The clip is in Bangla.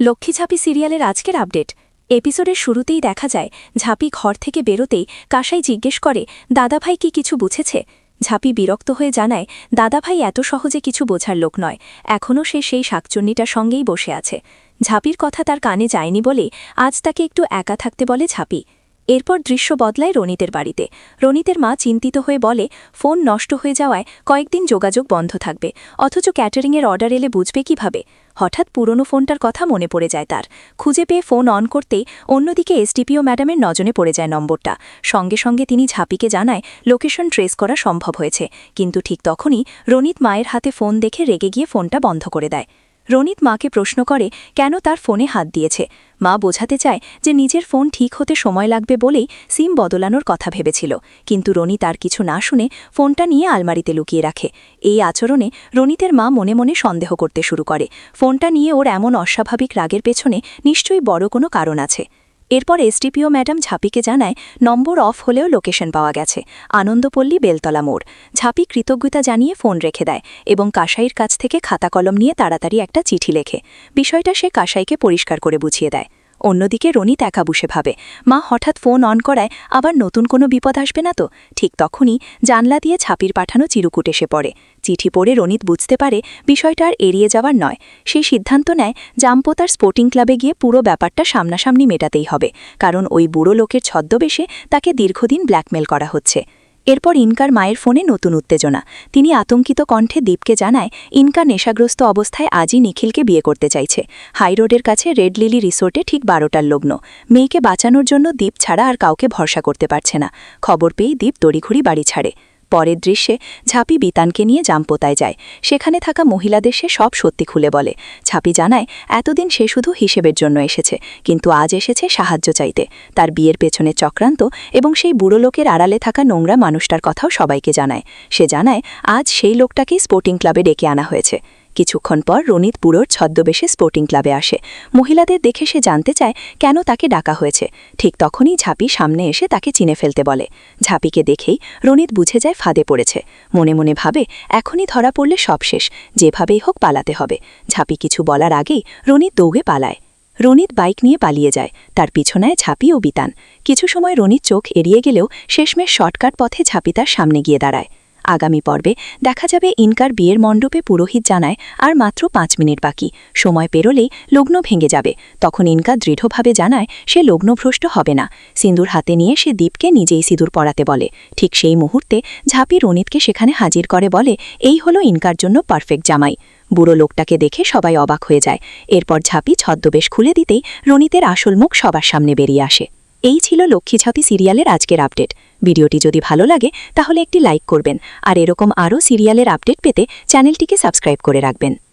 লক্ষ্মীঝাপি সিরিয়ালের আজকের আপডেট। এপিসোডের শুরুতেই দেখা যায়, ঝাঁপি ঘর থেকে বেরোতেই কাসাই জিজ্ঞেস করে, দাদাভাই কি কিছু বুঝেছে? ঝাঁপি বিরক্ত হয়ে জানায়, দাদাভাই এত সহজে কিছু বোঝার লোক নয়। এখনও সে সেই শাকচুন্নিটার সঙ্গেই বসে আছে। ঝাঁপির কথা তার কানে যায়নি বলে আজ তাকে একটু একা থাকতে বলে ঝাঁপি। এরপর দৃশ্য বদলায় রনিতের বাড়িতে। রনিতের মা চিন্তিত হয়ে বলে, ফোন নষ্ট হয়ে যাওয়ায় কয়েকদিন যোগাযোগ বন্ধ থাকবে। অথচ ক্যাটারিংয়ের অর্ডার এলে বুঝবে কীভাবে? হঠাৎ পুরনো ফোনটার কথা মনে পড়ে যায় তার। খুঁজে পেয়ে ফোন অন করতেই অন্যদিকে এসডিপিও ম্যাডামের নজনে পড়ে যায় নম্বরটা। সঙ্গে সঙ্গে তিনি ঝাঁপিকে জানায়, লোকেশন ট্রেস করা সম্ভব হয়েছে। কিন্তু ঠিক তখনই রনিত মায়ের হাতে ফোন দেখে রেগে গিয়ে ফোনটা বন্ধ করে দেয়। রনিত মাকে প্রশ্ন করে, কেন তার ফোনে হাত দিয়েছে? মা বোঝাতে চায় যে নিজের ফোন ঠিক হতে সময় লাগবে বলেই সিম বদলানোর কথা ভেবেছিল। কিন্তু রনি তার কিছু না শুনে ফোনটা নিয়ে আলমারিতে লুকিয়ে রাখে। এই আচরণে রনিতের মা মনে মনে সন্দেহ করতে শুরু করে। ফোনটা নিয়ে ওর এমন অস্বাভাবিক রাগের পেছনে নিশ্চয়ই বড় কোনো কারণ আছে। এরপর এসডিপিও ম্যাডাম ঝাপিকে জানায় নম্বর অফ হলেও লোকেশন পাওয়া গেছে। আনন্দপল্লী বেলতলা মোড়। ঝাঁপি কৃতজ্ঞতা জানিয়ে ফোন রেখে দেয় এবং কাসাইয়ের কাছ থেকে খাতা কলম নিয়ে তাড়াতাড়ি একটা চিঠি লেখে। বিষয়টা সে কাসাইকে পরিষ্কার করে বুঝিয়ে দেয়। অন্যদিকে রনিত একা বসে ভাবে, মা হঠাৎ ফোন অন করায় আবার নতুন কোনো বিপদ আসবে না তো? ঠিক তখনই জানলা দিয়ে ছাপির পাঠানো চিরকুট এসে পড়ে। চিঠি পড়ে রনিত বুঝতে পারে বিষয়টা আর এড়িয়ে যাওয়ার নয়। সেই সিদ্ধান্ত নেয় জাম্পোতার স্পোর্টিং ক্লাবে গিয়ে পুরো ব্যাপারটা সামনাসামনি মেটাতেই হবে, কারণ ওই বুড়ো লোকের ছদ্মবেশে তাকে দীর্ঘদিন ব্ল্যাকমেল করা হচ্ছে। এরপর ইনকার মায়ের ফোনে নতুন উত্তেজনা। তিনি আতঙ্কিত কণ্ঠে দীপকে জানায়, ইনকা নেশাগ্রস্ত অবস্থায় আজই নিখিলকে বিয়ে করতে চাইছে। হাইরোডের কাছে রেড লিলি রিসোর্টে ঠিক বারোটার লগ্ন। মেয়েকে বাঁচানোর জন্য দীপ ছাড়া আর কাউকে ভরসা করতে পারছে না। খবর পেয়েই দীপ তড়িঘড়ি বাড়ি ছাড়ে। পরের দৃশ্যে ঝাঁপি বিতানকে নিয়ে জাম্পোতায় যায়। সেখানে থাকা মহিলাদের সে সব সত্যি খুলে বলে। ছাপি জানায়, এতদিন সে শুধু হিসেবের জন্য এসেছে, কিন্তু আজ এসেছে সাহায্য চাইতে। তার বিয়ের পেছনে চক্রান্ত এবং সেই বুড়ো লোকের আড়ালে থাকা নোংরা মানুষটার কথাও সবাইকে জানায়। সে জানায়, আজ সেই লোকটাকেই স্পোর্টিং ক্লাবে ডেকে আনা হয়েছে। কিছুক্ষণ পর রনিত বুড়োর ছদ্মবেশে স্পোর্টিং ক্লাবে আসে। মহিলাদের দেখে সে জানতে চায়, কেন তাকে ডাকা হয়েছে। ঠিক তখনই ঝাঁপি সামনে এসে তাকে চিনে ফেলতে বলে। ঝাঁপিকে দেখেই রনিত বুঝে যায় ফাঁদে পড়েছে। মনে মনে ভাবে, এখনই ধরা পড়লে সব শেষ, যেভাবেই হোক পালাতে হবে। ঝাঁপি কিছু বলার আগেই রনিত দৌগে পালায়। রনিত বাইক নিয়ে পালিয়ে যায়। তার পিছনায় ঝাঁপি ও বিতান। কিছু সময় রনিত চোখ এড়িয়ে গেলেও শেষমেশ শর্টকাট পথে ঝাঁপি তার সামনে গিয়ে দাঁড়ায়। আগামী পর্বে দেখা যাবে ইনকার বিয়ের মণ্ডপে পুরোহিত জানায় আর মাত্র পাঁচ মিনিট বাকি। সময় পেরোলেই লগ্ন ভেঙে যাবে। তখন ইনকা দৃঢ়ভাবে জানায় সে লগ্নভ্রষ্ট হবে না। সিঁদুর হাতে নিয়ে সে দীপকে নিজেই সিঁদুর পরাতে বলে। ঠিক সেই মুহূর্তে ঝাঁপি রনিতকে সেখানে হাজির করে বলে, এই হলো ইনকার জন্য পারফেক্ট জামাই। বুড়ো লোকটাকে দেখে সবাই অবাক হয়ে যায়। এরপর ঝাঁপি ছদ্মবেশ খুলে দিতেই রনিতের আসল মুখ সবার সামনে বেরিয়ে আসে। এই ছিল লক্ষ্মী ঝাঁপি সিরিয়ালের আজকের আপডেট। ভিডিওটি যদি ভালো লাগে, তাহলে একটি লাইক করবেন। আর এরকম আরও সিরিয়ালের আপডেট পেতে চ্যানেলটিকে সাবস্ক্রাইব করে রাখবেন।